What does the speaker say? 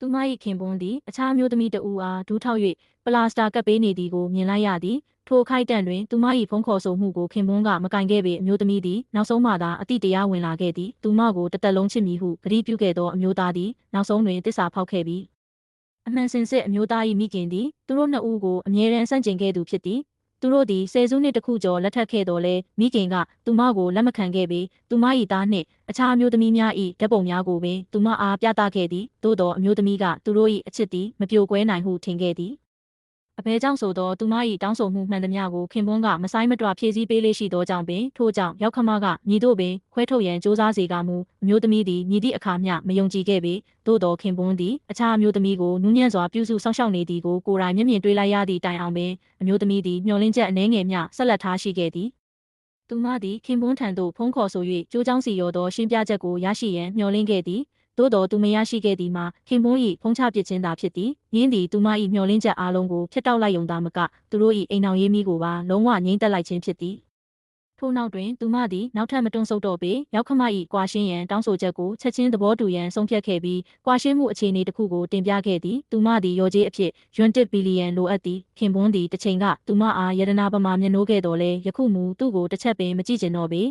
သူမ၏ခင်ပွန်းသည်အခြားအမျိုးသမီးတဦးအားဒူးထောက်၍ပလာစတာကပ်ပေးနေသည်ကိုမြင်လိုက်ရသည်ထိုအခိုက်အတန့်တွင်သူမ၏ဖုန်းခေါ်ဆိုမှုကိုခင်ပွန်းကမကင်ခဲ့ပေအမျိုးသမီးသည်နောက်ဆုံးမှသာအတိတရားဝင်လာခဲ့သည်သူမကိုတစ်သက်လုံးချစ်မည်ဟုကတိပြုခဲ့သောအမျိုးသားသည်နောက်ဆုံးတွင်တစ္ဆာဖောက်ခဲ့ပြီအမှန်စင်စစ်အမျိုးသား၏မိခင်သည်သူတို့နှစ်ဦးကိုအမြဲတမ်းဆန့်ကျင်ခဲ့သူဖြစ်သည် သူတို့သည်ဆယ်စုနှစ်တခုကျော်လက်ထပ်ခဲ့တော်လဲမိခင်ကသူမကိုလက်မခံခဲ့ပေသူမ၏သားနှင့်အခြားအမျိုးသမီးများ၏ဓာတ်ပုံများကိုပင်သူမအားပြသခဲ့သည်သို့သောအမျိုးသမီးကသူတို့၏အချစ်သည်မပြိုကွဲနိုင်ဟုထင်ခဲ့သည် အဘဲကြောင့်ဆိုသောသူမ၏တောင်းဆိုမှုမှန်သမျှကိုခင်ပွန်းကမဆိုင်မတွဖြည့်ဆည်းပေးလေးရှိသောကြောင့်ပင်ထို့ကြောင့်ရောက်ခမကညီတို့ပင်ခွဲထုတ်ရန်စ조사စေကမူအမျိုးသမီးသည်ညီသည့်အခါမျှမယုံကြည်ခဲ့ပေသို့သောခင်ပွန်းသည်အခြားအမျိုးသမီးကိုနူးညံ့စွာပြုစုစောင့်ရှောက်နေသည်ကိုကိုယ်တိုင်မျက်မြင်တွေ့လိုက်ရသည့်တိုင်အောင်ပင်အမျိုးသမီးသည်မျှော်လင့်ချက်အနှဲငယ်မျှဆက်လက်ထားရှိခဲ့သည်သူမသည်ခင်ပွန်းထံသို့ဖုန်းခေါ်ဆို၍ကြိုးချောင်းစီရောသောရှင်းပြချက်ကိုရရှိရန်မျှော်လင့်ခဲ့သည် သို့တော်သူမရရှိခဲ့သည်မှာခင်ပွန်း၏ဖုန်းချပစ်ခြင်းသာဖြစ်သည်ယင်းသည်သူမ၏မျှော်လင့်ချက်အားလုံးကိုဖျက်တောက်လိုက်ယုံသာမကသူတို့၏အိမ်အောင်ရေးမိကိုပါလုံးဝငြိမ့်သက်လိုက်ခြင်းဖြစ်သည်ထို့နောက်တွင်သူမသည်နောက်ထပ်မတွန့်ဆုတ်တော့ပေရောက်ခမ၏ကွာရှင်းရန်တောင်းဆိုချက်ကိုချက်ချင်းသဘောတူရန်ဆုံးဖြတ်ခဲ့ပြီးကွာရှင်းမှုအခြေအနေတစ်ခုကိုတင်ပြခဲ့သည်သူမသည်ရော်ကြေးအဖြစ်ယွမ်တစ်ဘီလီယံလိုအပ်သည်ခင်ပွန်းသည်တစ်ချိန်ကသူမအားယတနာပမာမျက်နှိုးခဲ့တော်လဲယခုမူသူ့ကိုတစ်ချက်ပင်မကြည့်ကျင်တော့ပေ